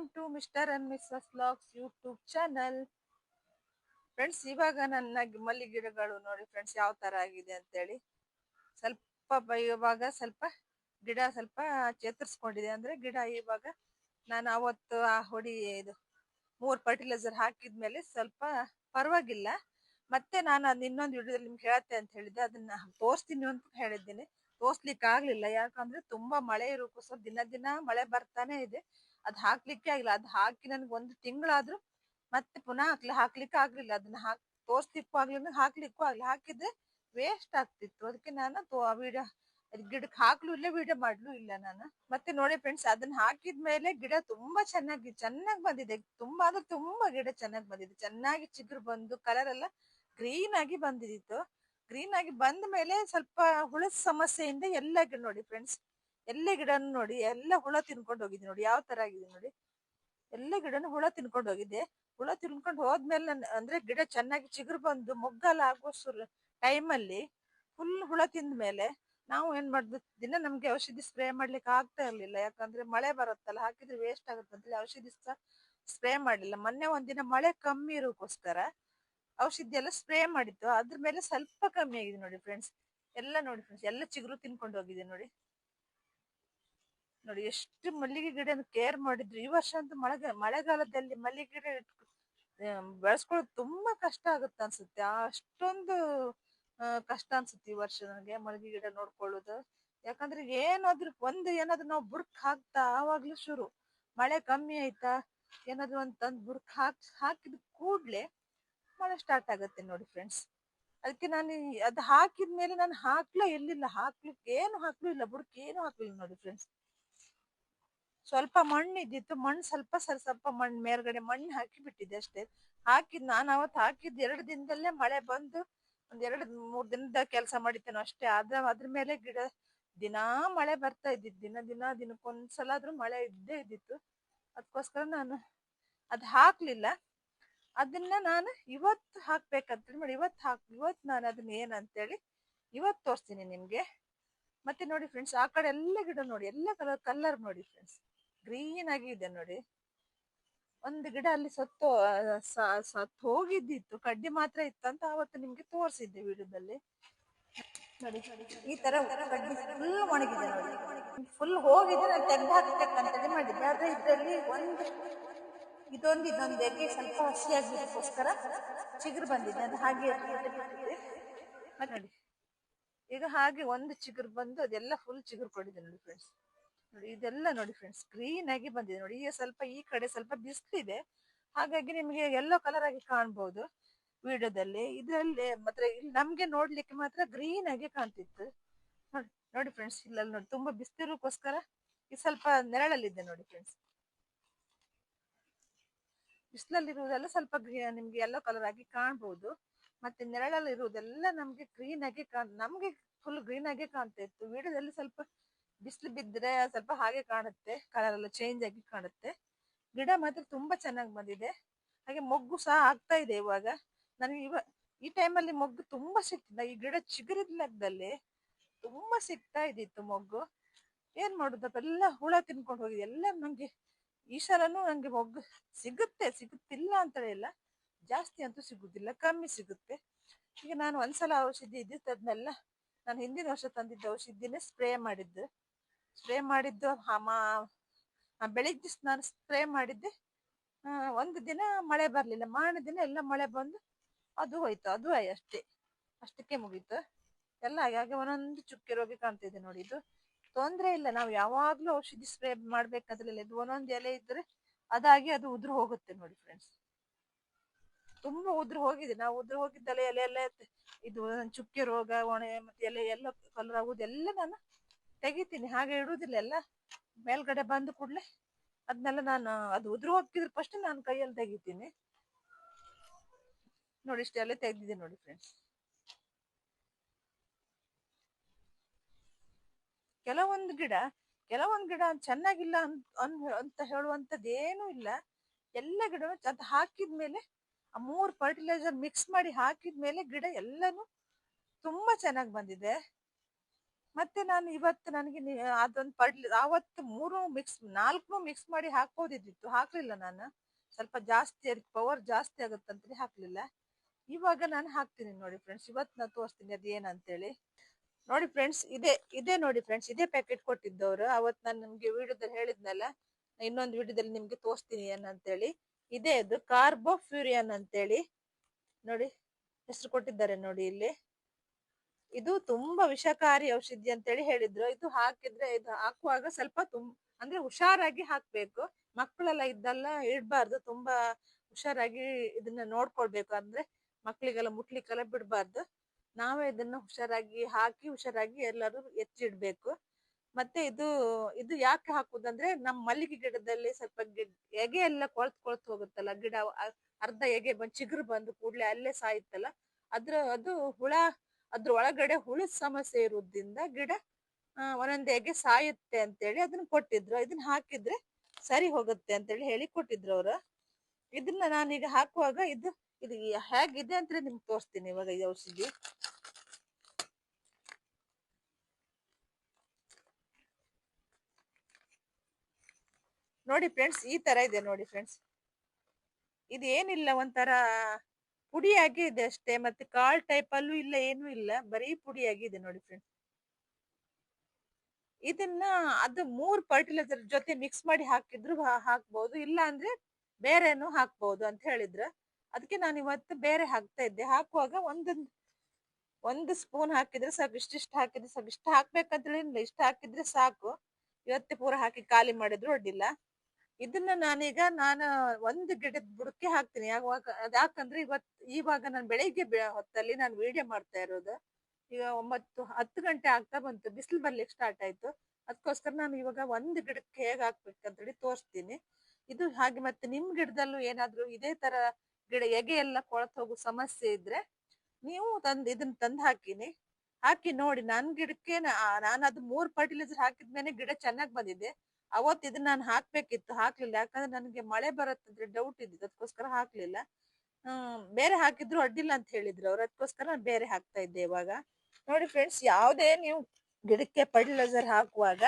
Welcome to Mr and Mrs locks YouTube channel friends ಇವಾಗ ನನ್ನ ಮಲ್ಲಿ ಗಿಡಗಳು ನೋಡಿ ಫ್ರೆಂಡ್ಸ್ ಯಾವ ತರ ಆಗಿದೆ ಅಂತೇಳಿ. ಸ್ವಲ್ಪ ಬ- ಇವಾಗ ಸ್ವಲ್ಪ ಗಿಡ ಸ್ವಲ್ಪ ಚೇತರಿಸ್ಕೊಂಡಿದೆ ಅಂದ್ರೆ ಗಿಡ ಇವಾಗ ನಾನು ಅವತ್ತು ಆ ಹೊಡಿ ಇದು ಮೂರ್ ಫರ್ಟಿಲೈಸರ್ ಹಾಕಿದ್ಮೇಲೆ ಸ್ವಲ್ಪ ಪರವಾಗಿಲ್ಲ. ಮತ್ತೆ ನಾನು ಅದ್ ಇನ್ನೊಂದು ವಿಡಿಯೋದಲ್ಲಿ ನಿಮ್ಗೆ ಹೇಳತ್ತೆ ಅಂತ ಹೇಳಿದ್ದೆ ಅದನ್ನ ತೋರಿಸ್ತೀನಿ ಅಂತ ಹೇಳಿದ್ದೀನಿ. ತೋರ್ಸ್ಲಿಕ್ಕೆ ಆಗ್ಲಿಲ್ಲ ಯಾಕಂದ್ರೆ ತುಂಬಾ ಮಳೆ ಇರೋಕೋಸ್ಕರ ದಿನ ದಿನ ಮಳೆ ಬರ್ತಾನೆ ಇದೆ. ಅದ್ ಹಾಕ್ಲಿಕ್ಕೆ ಆಗಿಲ್ಲ. ಅದ್ ಹಾಕಿ ನನ್ಗೆ ಒಂದು ತಿಂಗಳಾದ್ರೂ ಮತ್ತೆ ಪುನಃ ಹಾಕ್ಲಿ, ಹಾಕ್ಲಿಕ್ಕೆ ಆಗ್ಲಿಲ್ಲ. ಅದನ್ನ ಹಾಕ್ ತೋರ್ಸ್ಲಿಕ್ಕೂ ಆಗ್ಲಿಲ್ಲ, ಹಾಕ್ಲಿಕ್ಕೂ ಆಗ್ಲಿಲ್ಲ. ಹಾಕಿದ್ರೆ ವೇಸ್ಟ್ ಆಗ್ತಿತ್ತು. ಅದಕ್ಕೆ ನಾನು ವಿಡಿಯೋ ಗಿಡಕ್ಕೆ ಹಾಕ್ಲೂ ಇಲ್ಲ ವಿಡಿಯೋ ಮಾಡ್ಲು ಇಲ್ಲ ನಾನು. ಮತ್ತೆ ನೋಡಿ ಫ್ರೆಂಡ್ಸ್ ಅದನ್ನ ಹಾಕಿದ್ಮೇಲೆ ಗಿಡ ತುಂಬಾ ಚೆನ್ನಾಗಿ ಚೆನ್ನಾಗಿ ಬಂದಿದೆ. ತುಂಬಾ ಅಂದ್ರೆ ತುಂಬಾ ಗಿಡ ಚೆನ್ನಾಗಿ ಬಂದಿದೆ. ಚೆನ್ನಾಗಿ ಚಿಗುರು ಬಂದು ಕಲರ್ ಎಲ್ಲ ಗ್ರೀನ್ ಆಗಿ ಬಂದಿತ್ತು ಗ್ರೀನ್ ಆಗಿ ಬಂದ ಮೇಲೆ ಸ್ವಲ್ಪ ಹುಳದ ಸಮಸ್ಯೆಯಿಂದ ಎಲ್ಲ ಗಿಡ ನೋಡಿ ಫ್ರೆಂಡ್ಸ್ ಎಲ್ಲ ಗಿಡನು ನೋಡಿ, ಎಲ್ಲ ಹುಳ ತಿನ್ಕೊಂಡು ಹೋಗಿದೆ ನೋಡಿ. ಯಾವ ತರ ಆಗಿದೆ ನೋಡಿ? ಎಲ್ಲ ಗಿಡನು ಹುಳ ತಿನ್ಕೊಂಡು ಹೋಗಿದೆ. ಹುಳ ತಿನ್ಕೊಂಡು ಹೋದ್ಮೇಲೆ ಅಂದ್ರೆ ಗಿಡ ಚೆನ್ನಾಗಿ ಚಿಗುರು ಬಂದು ಮೊಗ್ಗಲ್ಲ ಆಗೋ ಟೈಮಲ್ಲಿ ಫುಲ್ ಹುಳ ತಿಂದ ಮೇಲೆ ನಾವು ಏನ್ ಮಾಡ್ದು, ದಿನ ನಮ್ಗೆ ಔಷಧಿ ಸ್ಪ್ರೇ ಮಾಡ್ಲಿಕ್ಕೆ ಆಗ್ತಾ ಇರ್ಲಿಲ್ಲ. ಯಾಕಂದ್ರೆ ಮಳೆ ಬರುತ್ತಲ್ಲ, ಹಾಕಿದ್ರೆ ವೇಸ್ಟ್ ಆಗುತ್ತೆ ಅಂತೇಳಿ ಔಷಧಿ ಸಹ ಸ್ಪ್ರೇ ಮಾಡ್ಲಿಲ್ಲ. ಮೊನ್ನೆ ಒಂದಿನ ಮಳೆ ಕಮ್ಮಿ ಇರೋಕ್ಕೋಸ್ಕರ ಔಷಧಿ ಎಲ್ಲ ಸ್ಪ್ರೇ ಮಾಡಿತ್ತು. ಅದ್ರ ಮೇಲೆ ಸ್ವಲ್ಪ ಕಮ್ಮಿ ಆಗಿದೆ ನೋಡಿ ಫ್ರೆಂಡ್ಸ್ ಎಲ್ಲ ನೋಡಿ ಫ್ರೆಂಡ್ಸ್ ಎಲ್ಲ ಚಿಗುರು ತಿನ್ಕೊಂಡು ಹೋಗಿದೆ ನೋಡಿ. ನೋಡಿ, ಎಷ್ಟು ಮಲ್ಲಿಗೆ ಗಿಡ ಕೇರ್ ಮಾಡಿದ್ರು. ಈ ವರ್ಷ ಅಂತೂ ಮಳೆಗಾಲ ಮಳೆಗಾಲದಲ್ಲಿ ಮಲ್ಲಿಗೆ ಗಿಡ ಬೆಳೆಸ್ಕೊಳ್ಳೋದು ತುಂಬಾ ಕಷ್ಟ ಆಗುತ್ತೆ ಅನ್ಸುತ್ತೆ. ಅಷ್ಟೊಂದು ಕಷ್ಟ ಅನ್ಸುತ್ತೆ ಈ ವರ್ಷ ನನಗೆ ಮಲ್ಲಿಗೆ ಗಿಡ ನೋಡ್ಕೊಳ್ಳೋದು. ಯಾಕಂದ್ರೆ ಏನಾದ್ರೂ ಒಂದು ಏನಾದ್ರು ನಾವು ಬುರ್ಕ್ ಹಾಕ್ತಾ ಆವಾಗ್ಲೂ ಶುರು. ಮಳೆ ಕಮ್ಮಿ ಆಯ್ತಾ? ಏನಾದ್ರು ಒಂದ್ ತಂದ್ ಬುರ್ಕ್ ಹಾಕ್, ಹಾಕಿದ ಕೂಡ್ಲೆ ಮಳೆ ಸ್ಟಾರ್ಟ್ ಆಗುತ್ತೆ ನೋಡಿ ಫ್ರೆಂಡ್ಸ್ ಅದಕ್ಕೆ ನಾನು ಅದ್ ಅದು ಹಾಕಿದ್ಮೇಲೆ ನಾನು ಹಾಕ್ಲೇ ಇರ್ಲಿಲ್ಲ. ಹಾಕ್ಲಿಕ್ಕೆ ಏನು ಹಾಕ್ಲೂ ಇಲ್ಲ. ಬುಡಕ್ಕೆ ಏನು ಹಾಕ್ಲಿಲ್ಲ ನೋಡಿ ಫ್ರೆಂಡ್ಸ್ ಸ್ವಲ್ಪ ಮಣ್ಣು ಇದ್ದಿತ್ತು ಮಣ್ಣು ಸ್ವಲ್ಪ ಸರ್, ಸ್ವಲ್ಪ ಮಣ್ಣು ಮೇಲ್ಗಡೆ ಮಣ್ಣು ಹಾಕಿ ಬಿಟ್ಟಿದ್ದೆ ಅಷ್ಟೇ. ಹಾಕಿದ್ ನಾನು ಅವತ್ತು ಹಾಕಿದ್ ಎರಡು ದಿನದಲ್ಲೇ ಮಳೆ ಬಂದು ಒಂದ್ ಎರಡು, ಮೂರ್ ದಿನದ ಕೆಲಸ ಮಾಡಿದ್ದೇನೋ ಅಷ್ಟೇ. ಅದ್ರ ಅದ್ರ ಮೇಲೆ ಗಿಡ, ದಿನಾ ಮಳೆ ಬರ್ತಾ ಇದ್ದಿತ್ತು. ದಿನ ದಿನ ದಿನಕ್ಕೊಂದ್ಸಲ ಆದ್ರೂ ಮಳೆ ಇದ್ದೇ ಇದ್ದಿತ್ತು. ಅದಕ್ಕೋಸ್ಕರ ನಾನು ಅದು ಹಾಕ್ಲಿಲ್ಲ. ಅದನ್ನ ನಾನು ಇವತ್ತು ಹಾಕ್ಬೇಕಂತ ಮಾಡಿ, ಇವತ್ತು ಹಾಕ್, ಇವತ್ತು ನಾನು ಅದನ್ನ ಏನಂತೇಳಿ ಇವತ್ತು ತೋರಿಸ್ತೀನಿ ನಿಮಗೆ. ಮತ್ತೆ ನೋಡಿ ಫ್ರೆಂಡ್ಸ್ ಆ ಕಡೆ ಎಲ್ಲ ಗಿಡ ನೋಡಿ, ಎಲ್ಲ ಕಲರ್ ಕಲರ್ ನೋಡಿ ಫ್ರೆಂಡ್ಸ್ ಗ್ರೀನ್ ಆಗಿ ಇದೆ ನೋಡಿ. ಒಂದು ಗಿಡ ಅಲ್ಲಿ ಸತ್ತು ಸತ್ತು ಹೋಗಿದ್ದಿತ್ತು, ಕಡ್ಡಿ ಮಾತ್ರ ಇತ್ತು ಅಂತ ಅವತ್ತು ನಿಮ್ಗೆ ತೋರಿಸಿದ್ದೆ ವಿಡಿಯೋದಲ್ಲಿ. ಈ ತರ ಕಡ್ಡಿ ಫುಲ್ ಒಣಗಿದೆ ಫುಲ್ ಹೋಗಿದೆ, ನಾನು ತೆಗ್ದು ಹಾಕ್ಬೇಕಂತೇಳಿ ಮಾಡಿದ್ದೆ. ಆದ್ರೆ ಇದರಲ್ಲಿ ಒಂದು ಇದೊಂದು ಇದೊಂದು ಎಗೆ ಸ್ವಲ್ಪ ಹಸಿಯಾಗಿದ್ದಕ್ಕೋಸ್ಕರ ಚಿಗುರು ಬಂದಿದೆ. ಅದು ಹಾಗೆ ಈಗ ಹಾಗೆ ಒಂದು ಚಿಗುರು ಬಂದು ಅದೆಲ್ಲ ಫುಲ್ ಚಿಗುರು ಕೊಡಿದೆ ನೋಡಿ ಫ್ರೆಂಡ್ಸ್ ನೋಡಿ, ಇದೆಲ್ಲ ನೋಡಿ ಫ್ರೆಂಡ್ಸ್ ಗ್ರೀನ್ ಆಗಿ ಬಂದಿದೆ. ನೋಡಿ, ಈಗ ಸ್ವಲ್ಪ ಈ ಕಡೆ ಸ್ವಲ್ಪ ಬಿಸಿಲಿದೆ. ಹಾಗಾಗಿ ನಿಮಗೆ ಎಲ್ಲೋ ಕಲರ್ ಆಗಿ ಕಾಣ್ಬಹುದು ವಿಡಿಯೋದಲ್ಲಿ. ಇದರಲ್ಲಿ ಮಾತ್ರ ಇಲ್ಲಿ ನಮ್ಗೆ ನೋಡ್ಲಿಕ್ಕೆ ಮಾತ್ರ ಗ್ರೀನ್ ಆಗಿ ಕಾಣ್ತಿತ್ತು. ನೋಡಿ ನೋಡಿ ಫ್ರೆಂಡ್ಸ್ ಇಲ್ಲೆಲ್ಲ ನೋಡಿ, ತುಂಬಾ ಬಿಸಿಲಿರೋಕ್ಕೋಸ್ಕರ ಈ ಸ್ವಲ್ಪ ನೆರಳಲ್ಲಿದೆ ನೋಡಿ ಫ್ರೆಂಡ್ಸ್ ಬಿಸಿಲಲ್ಲಿರುವುದೆಲ್ಲ ಸ್ವಲ್ಪ ನಿಮ್ಗೆ ಎಲ್ಲೋ ಕಲರ್ ಆಗಿ ಕಾಣ್ಬಹುದು ಮತ್ತೆ ನೆರಳಲ್ಲಿ ಇರುವುದೆಲ್ಲ ನಮ್ಗೆ ಗ್ರೀನ್ ಆಗಿ ಕಾಣ್, ನಮ್ಗೆ ಫುಲ್ ಗ್ರೀನ್ ಆಗಿ ಕಾಣ್ತಾ ಇತ್ತು. ವಿಡಿಯೋದಲ್ಲಿ ಸ್ವಲ್ಪ ಬಿಸಿಲು ಬಿದ್ದರೆ ಸ್ವಲ್ಪ ಹಾಗೆ ಕಾಣುತ್ತೆ ಕಲರ್ ಎಲ್ಲ ಚೇಂಜ್ ಆಗಿ ಕಾಣುತ್ತೆ. ಗಿಡ ಮಾತ್ರ ತುಂಬಾ ಚೆನ್ನಾಗಿ ಬಂದಿದೆ. ಹಾಗೆ ಮೊಗ್ಗು ಸಹ ಆಗ್ತಾ ಇದೆ ಇವಾಗ. ನನಗೆ ಇವ, ಈ ಟೈಮಲ್ಲಿ ಮೊಗ್ಗು ತುಂಬಾ ಸಿಕ್ತಿಲ್ಲ ಈ ಗಿಡ ಚಿಗುರಿದ ಲೆಕ್ಕದಲ್ಲಿ ತುಂಬಾ ಸಿಗ್ತಾ ಇದ್ದಿತ್ತು ಮೊಗ್ಗು. ಏನ್ ಮಾಡುದಪ್ಪ ಎಲ್ಲ ಹುಳ ತಿನ್ಕೊಂಡು ಹೋಗಿದೆ. ಎಲ್ಲ ನಂಗೆ ಈ ಸಲನೂ ನಂಗೆ ಮೊಗ್ಗು ಸಿಗುತ್ತೆ, ಸಿಗುತ್ತಿಲ್ಲ ಅಂತ ಇಲ್ಲ ಜಾಸ್ತಿ ಅಂತೂ ಸಿಗುದಿಲ್ಲ, ಕಮ್ಮಿ ಸಿಗುತ್ತೆ. ಈಗ ನಾನು ಒಂದ್ಸಲ ಔಷಧಿ ಇದ್ದಿತ್ತು ಅದನ್ನೆಲ್ಲ ನಾನು ಹಿಂದಿನ ವರ್ಷ ತಂದಿದ್ದ ಔಷಧಿನೇ ಸ್ಪ್ರೇ ಮಾಡಿದ್ದು. ಸ್ಪ್ರೇ ಮಾಡಿದ್ದು ಹಾ ಮಾ- ಆ ಬೆಳಿಗ್ಗೆ ನಾನು ಸ್ಪ್ರೇ ಮಾಡಿದ್ದೆ. ಒಂದು ದಿನ ಮಳೆ ಬರ್ಲಿಲ್ಲ. ಮಾರನೇ ದಿನ ಎಲ್ಲ ಮಳೆ ಬಂದು ಅದು ಹೋಯ್ತು. ಅದು ಅಷ್ಟೇ. ಅಷ್ಟಕ್ಕೆ ಮುಗೀತು. ಎಲ್ಲ ಹಾಗೆ ಹಾಗೆ ಒಂದೊಂದು ಚುಕ್ಕೆ ರೋಗಿ ಕಾಣ್ತಿದೆ ನೋಡಿ ಇದು. ತೊಂದ್ರೆ ಇಲ್ಲ. ನಾವು ಯಾವಾಗ್ಲೂ ಔಷಧಿ ಸ್ಪ್ರೇ ಮಾಡ್ಬೇಕಾದ್ರಲ್ಲ ಇದು ಒಂದೊಂದು ಎಲೆ ಇದ್ರೆ ಅದಾಗಿ ಅದು ಉದುರು ಹೋಗುತ್ತೆ ನೋಡಿ ಫ್ರೆಂಡ್ಸ್ ತುಂಬಾ ಉದುರು ಹೋಗಿದೆ. ನಾವು ಉದುರು ಹೋಗಿದ್ದಲ್ಲ ಎಲೆ ಎಲ್ಲ ಇದು ಚುಕ್ಕೆ ರೋಗ, ಒಣೆ ಮತ್ತೆ ಎಲೆ ಎಲ್ಲ ಕಲರ್ ಆಗುದು ಎಲ್ಲ ನಾನು ತೆಗಿತೀನಿ, ಹಾಗೆ ಇಡುವುದಿಲ್ಲ ಎಲ್ಲ. ಮೇಲ್ಗಡೆ ಬಂದ ಕೂಡ್ಲೆ ಅದನ್ನೆಲ್ಲ ನಾನು, ಅದು ಉದುರು ಹೋಗಿದ್ರೆ ಫಸ್ಟ್ ನಾನು ಕೈಯಲ್ಲಿ ತೆಗಿತೀನಿ. ನೋಡಿ ಇಷ್ಟೆಲ್ಲ ತೆಗ್ದಿದೆ ನೋಡಿ ಫ್ರೆಂಡ್ಸ್ ಕೆಲವೊಂದು ಗಿಡ ಕೆಲವೊಂದು ಗಿಡ ಚೆನ್ನಾಗಿಲ್ಲ ಅನ್- ಅಂತ ಹೇಳುವಂತದ್ದು ಏನೂ ಇಲ್ಲ. ಎಲ್ಲ ಗಿಡ ಅದು ಹಾಕಿದ್ಮೇಲೆ ಆ ಮೂರ್ ಫರ್ಟಿಲೈಸರ್ ಮಿಕ್ಸ್ ಮಾಡಿ ಹಾಕಿದ್ಮೇಲೆ ಗಿಡ ಎಲ್ಲಾನು ತುಂಬಾ ಚೆನ್ನಾಗಿ ಬಂದಿದೆ. ಮತ್ತೆ ನಾನು ಇವತ್ತು ನನಗೆ ಅದೊಂದು ಪಡ್ಲಿ, ಆವತ್ತು ಮೂರು ಮಿಕ್ಸ್, ನಾಲ್ಕು ಮಿಕ್ಸ್ ಮಾಡಿ ಹಾಕೋದಿದ್ದಿತ್ತು ಹಾಕ್ಲಿಲ್ಲ ನಾನು. ಸ್ವಲ್ಪ ಜಾಸ್ತಿ ಅದಕ್ಕೆ ಪವರ್ ಜಾಸ್ತಿ ಆಗುತ್ತಂತೇಳಿ ಹಾಕ್ಲಿಲ್ಲ. ಇವಾಗ ನಾನು ಹಾಕ್ತೀನಿ ನೋಡಿ ಫ್ರೆಂಡ್ಸ್ ಇವತ್ತು ನಾನು ತೋರಿಸ್ತೀನಿ ಅದು ಏನಂತೇಳಿ. ನೋಡಿ ಫ್ರೆಂಡ್ಸ್ ಇದೇ ಇದೇ ನೋಡಿ ಫ್ರೆಂಡ್ಸ್ ಇದೇ ಪ್ಯಾಕೆಟ್ ಕೊಟ್ಟಿದ್ದವರು. ಅವತ್ತು ನಾನು ನಿಮಗೆ ವಿಡಿಯೋದಲ್ಲಿ ಹೇಳಿದ್ನಲ್ಲ, ಇನ್ನೊಂದು ವಿಡಿಯೋದಲ್ಲಿ ನಿಮಗೆ ತೋರಿಸ್ತೀನಿ ಏನಂತೇಳಿ. ಇದೇ ಅದು ಕಾರ್ಬೋಫ್ಯೂರಿಯನ್ ಅಂತೇಳಿ. ನೋಡಿ, ಹೆಸರು ಕೊಟ್ಟಿದ್ದಾರೆ ನೋಡಿ ಇಲ್ಲಿ. ಇದು ತುಂಬಾ ವಿಷಕಾರಿ ಔಷಧಿ ಅಂತೇಳಿ ಹೇಳಿದ್ರು. ಇದು ಹಾಕಿದ್ರೆ ಇದು ಹಾಕುವಾಗ ಸ್ವಲ್ಪ ತುಂ, ಅಂದ್ರೆ ಹುಷಾರಾಗಿ ಹಾಕ್ಬೇಕು. ಮಕ್ಕಳೆಲ್ಲ ಇದ್ದಲ್ಲ ಇಡ್ಬಾರ್ದು, ತುಂಬಾ ಹುಷಾರಾಗಿ ಇದನ್ನ ನೋಡ್ಕೊಳ್ಬೇಕು ಅಂದ್ರೆ ಮಕ್ಕಳಿಗೆಲ್ಲ ಮುಟ್ಲಿಕ್ಕೆಲ್ಲ ಬಿಡ್ಬಾರ್ದು. ನಾವೇ ಇದನ್ನ ಹುಷಾರಾಗಿ ಹಾಕಿ, ಹುಷಾರಾಗಿ ಎಲ್ಲರೂ ಎಚ್ಚಿಡ್ಬೇಕು ಮತ್ತೆ ಇದು ಇದು ಯಾಕೆ ಹಾಕುದಂದ್ರೆ ನಮ್ಮ ಮಲ್ಲಿಗೆ ಗಿಡದಲ್ಲಿ ಸ್ವಲ್ಪ ಎಗೆ ಎಲ್ಲ ಕೊಳ್ತು ಕೊಳ್ತು ಹೋಗುತ್ತಲ್ಲ, ಗಿಡ ಅರ್ಧ ಎಗೆ ಬಂದ್ ಚಿಗುರು ಬಂದು ಕೂಡ್ಲೆ ಅಲ್ಲೇ ಸಾಯುತ್ತಲ್ಲ, ಅದ್ರ, ಅದು ಹುಳ ಅದ್ರ ಒಳಗಡೆ ಹುಳು ಸಮಸ್ಯೆ ಇರೋದ್ರಿಂದ ಗಿಡ ಆ, ಒಂದೊಂದ್ ಎಗೆ ಸಾಯುತ್ತೆ ಅಂತೇಳಿ ಅದನ್ನ ಕೊಟ್ಟಿದ್ರು. ಇದನ್ನ ಹಾಕಿದ್ರೆ ಸರಿ ಹೋಗುತ್ತೆ ಅಂತೇಳಿ ಹೇಳಿ ಕೊಟ್ಟಿದ್ರು ಅವ್ರು. ಇದನ್ನ ನಾನೀಗ ಹಾಕುವಾಗ ಇದು ಇದು ಹೇಗಿದೆ ಅಂತ ನಿಮ್ಗೆ ತೋರಿಸ್ತೀನಿ ಇವಾಗ ಈ ಔಷಧಿ. ನೋಡಿ ಫ್ರೆಂಡ್ಸ್ ಈ ತರ ಇದೆ ನೋಡಿ ಫ್ರೆಂಡ್ಸ್ ಇದು ಏನಿಲ್ಲ ಒಂಥರ ಪುಡಿಯಾಗಿ ಇದೆ ಅಷ್ಟೇ, ಮತ್ತೆ ಕಾಳ್ ಟೈಪ್ ಅಲ್ಲೂ ಇಲ್ಲ, ಏನೂ ಇಲ್ಲ, ಬರೀ ಪುಡಿಯಾಗಿದೆ ನೋಡಿ ಫ್ರೆಂಡ್ಸ್ ಇದನ್ನ ಅದು ಮೂರ್ ಫರ್ಟಿಲೈಸರ್ ಜೊತೆ ಮಿಕ್ಸ್ ಮಾಡಿ ಹಾಕಿದ್ರು ಹಾಕ್ಬಹುದು ಇಲ್ಲ ಅಂದ್ರೆ ಬೇರೆನು ಹಾಕ್ಬಹುದು ಅಂತ ಹೇಳಿದ್ರ. ಅದಕ್ಕೆ ನಾನು ಇವತ್ತು ಬೇರೆ ಹಾಕ್ತಾ ಇದ್ದೆ. ಹಾಕುವಾಗ ಒಂದೊಂದು ಒಂದು ಸ್ಪೂನ್ ಹಾಕಿದ್ರೆ ಸಾಕು, ಇಷ್ಟಿಷ್ಟು ಹಾಕಿದ್ರೆ ಸಾಕು. ಇಷ್ಟು ಹಾಕ್ಬೇಕಂತ ಇಷ್ಟು ಹಾಕಿದ್ರೆ ಸಾಕು. ಇವತ್ತೇ ಪೂರ ಹಾಕಿ ಖಾಲಿ ಮಾಡಿದ್ರು ಅಡ್ಡಿಲ್ಲ ಇದನ್ನ ನಾನೀಗ ನಾನು ಒಂದು ಗಿಡದ ಬುಡಕ್ಕೆ ಹಾಕ್ತೀನಿ. ಯಾವಾಗ ಯಾಕಂದ್ರೆ ಇವತ್ ಇವಾಗ ನಾನು ಬೆಳಿಗ್ಗೆ ಹೊತ್ತಲ್ಲಿ ನಾನು ವಿಡಿಯೋ ಮಾಡ್ತಾ ಇರೋದು. ಈಗ ಒಂಬತ್ತು, ಹತ್ತು ಗಂಟೆ ಆಗ್ತಾ ಬಂತು. ಬಿಸಿಲು ಬರ್ಲಿಕ್ಕೆ ಸ್ಟಾರ್ಟ್ ಆಯ್ತು. ಅದಕ್ಕೋಸ್ಕರ ನಾನು ಇವಾಗ ಒಂದು ಗಿಡಕ್ಕೆ ಹೇಗೆ ಹೇಳಿ ತೋರಿಸ್ತೀನಿ. ಇದು ಹಾಗೆ ಮತ್ತೆ ನಿಮ್ ಗಿಡದಲ್ಲೂ ಏನಾದ್ರೂ ಇದೇ ತರ ಗಿಡ, ಎಗೆ ಎಲ್ಲ ಕೊಳತ್ ಹೋಗೋ ಸಮಸ್ಯೆ ಇದ್ರೆ ನೀವು ತಂದ್ ಇದನ್ನ ತಂದ್ ಹಾಕಿನಿ. ಹಾಕಿ ನೋಡಿ, ನನ್ ಗಿಡಕ್ಕೆ ನಾನು ಅದು ಮೂರ್ ಫರ್ಟಿಲೈಸರ್ ಹಾಕಿದ್ಮೇಲೆ ಗಿಡ ಚೆನ್ನಾಗ್ ಬಂದಿದೆ. ಅವತ್ತು ಇದನ್ನ ನಾನು ಹಾಕ್ಬೇಕಿತ್ತು, ಹಾಕ್ಲಿಲ್ಲ. ಯಾಕಂದ್ರೆ ನನಗೆ ಮಳೆ ಬರತ್ತಂದ್ರೆ ಡೌಟ್ ಇದ್ದಿದ್ದು ಅದಕ್ಕೋಸ್ಕರ ಹಾಕ್ಲಿಲ್ಲ. ಬೇರೆ ಹಾಕಿದ್ರು ಅಡ್ಡಿಲ್ಲ ಅಂತ ಹೇಳಿದ್ರು ಅವ್ರು. ಅದಕ್ಕೋಸ್ಕರ ನಾನು ಬೇರೆ ಹಾಕ್ತಾ ಇದ್ದೆ ಇವಾಗ. ನೋಡಿ ಫ್ರೆಂಡ್ಸ್ ಯಾವುದೇ ನೀವು ಗಿಡಕ್ಕೆ ಫರ್ಟಿಲೈಸರ್ ಹಾಕುವಾಗ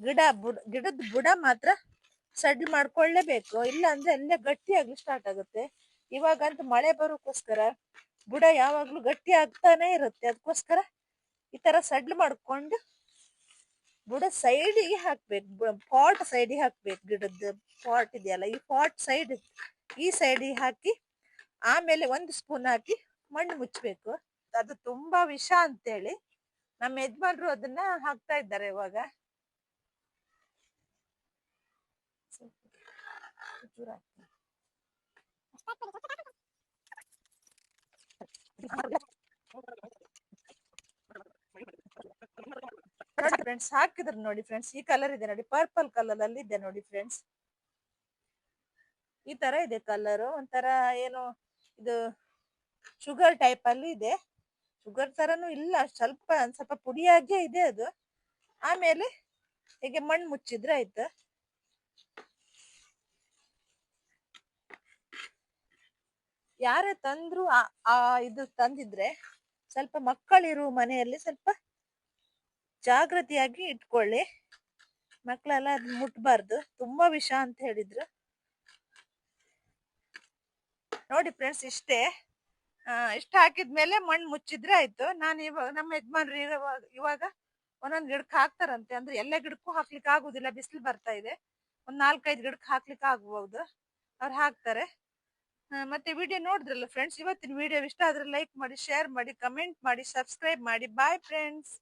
ಗಿಡ ಬುಡ, ಗಿಡದ ಬುಡ ಮಾತ್ರ ಸಡ್ಲ್ ಮಾಡ್ಕೊಳ್ಳೇಬೇಕು. ಇಲ್ಲ ಅಂದ್ರೆ ಅಲ್ಲೇ ಗಟ್ಟಿ ಆಗ್ಲಿ ಸ್ಟಾರ್ಟ್ ಆಗುತ್ತೆ. ಇವಾಗಂತೂ ಮಳೆ ಬರೋಕ್ಕೋಸ್ಕರ ಬುಡ ಯಾವಾಗ್ಲೂ ಗಟ್ಟಿ ಆಗ್ತಾನೆ ಇರುತ್ತೆ. ಅದಕ್ಕೋಸ್ಕರ ಈ ತರ ಸಡ್ಲ್ ಮಾಡ್ಕೊಂಡು ಬುಡ ಸೈಡಿಗೆ ಹಾಕ್ಬೇಕು ಪಾಟ್ ಸೈಡಿಗೆ ಹಾಕ್ಬೇಕು ಗಿಡದ ಪಾಟ್ ಇದೆಯಲ್ಲ, ಈ ಪಾಟ್ ಸೈಡ್ ಈ ಸೈಡಿಗೆ ಹಾಕಿ ಆಮೇಲೆ ಒಂದು ಸ್ಪೂನ್ ಹಾಕಿ ಮಣ್ಣು ಮುಚ್ಚಬೇಕು. ಅದು ತುಂಬಾ ವಿಷ ಅಂತೇಳಿ ನಮ್ಮ ಯಜಮಾನ್ರು ಅದನ್ನ ಹಾಕ್ತಾ ಇದ್ದಾರೆ ಇವಾಗ ಚೂರು ಹಾಕ್ತೀನಿ. ನೋಡಿ ಫ್ರೆಂಡ್ಸ್ ಹಾಕಿದ್ರು ನೋಡಿ ಫ್ರೆಂಡ್ಸ್ ಈ ಕಲರ್ ಇದೆ ನೋಡಿ ಪರ್ಪಲ್ ಕಲರ್ ಅಲ್ಲಿ ಇದೆ ನೋಡಿ ಫ್ರೆಂಡ್ಸ್ ಈ ತರ ಇದೆ ಕಲರ್ ಒಂಥರ ಏನು, ಇದು ಶುಗರ್ ಟೈಪ್ ಅಲ್ಲಿ ಇದೆ. ಶುಗರ್ ತರನು ಇಲ್ಲ, ಸ್ವಲ್ಪ ಸ್ವಲ್ಪ ಪುಡಿಯಾಗೆ ಇದೆ ಅದು. ಆಮೇಲೆ ಹೀಗೆ ಮಣ್ಣು ಮುಚ್ಚಿದ್ರೆ ಆಯ್ತು. ಯಾರೇ ತಂದ್ರು ಆ ಇದು ತಂದಿದ್ರೆ ಸ್ವಲ್ಪ ಮಕ್ಕಳಿರು ಮನೆಯಲ್ಲಿ ಸ್ವಲ್ಪ ಜಾಗೃತಿಯಾಗಿ ಇಟ್ಕೊಳ್ಳಿ. ಮಕ್ಕಳೆಲ್ಲ ಅದ್ ಮುಟ್ಬಾರ್ದು. ತುಂಬಾ ವಿಷ ಅಂತ ಹೇಳಿದ್ರು. ನೋಡಿ ಫ್ರೆಂಡ್ಸ್ ಇಷ್ಟೇ. ಇಷ್ಟ ಹಾಕಿದ್ಮೇಲೆ ಮಣ್ಣು ಮುಚ್ಚಿದ್ರೆ ಆಯ್ತು. ನಾನು ಇವಾಗ ನಮ್ಮ ಯಜಮಾನ್ರು ಇವಾಗ ಒಂದೊಂದ್ ಗಿಡಕ್ಕೆ ಹಾಕ್ತಾರಂತೆ. ಅಂದ್ರೆ ಎಲ್ಲ ಗಿಡಕ್ಕೂ ಹಾಕ್ಲಿಕ್ಕೆ ಆಗುದಿಲ್ಲ. ಬಿಸಿಲು ಬರ್ತಾ ಇದೆ. ಒಂದ್ ನಾಲ್ಕೈದು ಗಿಡಕ್ಕೆ ಹಾಕ್ಲಿಕ್ಕೆ ಆಗ್ಬಹುದು ಅವ್ರು ಹಾಕ್ತಾರೆ. ಮತ್ತೆ ವಿಡಿಯೋ ನೋಡಿದ್ರಲ್ಲ ಫ್ರೆಂಡ್ಸ್ ಇವತ್ತಿನ ವಿಡಿಯೋ ಇಷ್ಟ ಆದ್ರೆ ಲೈಕ್ ಮಾಡಿ ಶೇರ್ ಮಾಡಿ ಕಮೆಂಟ್ ಮಾಡಿ ಸಬ್ಸ್ಕ್ರೈಬ್ ಮಾಡಿ. Bye friends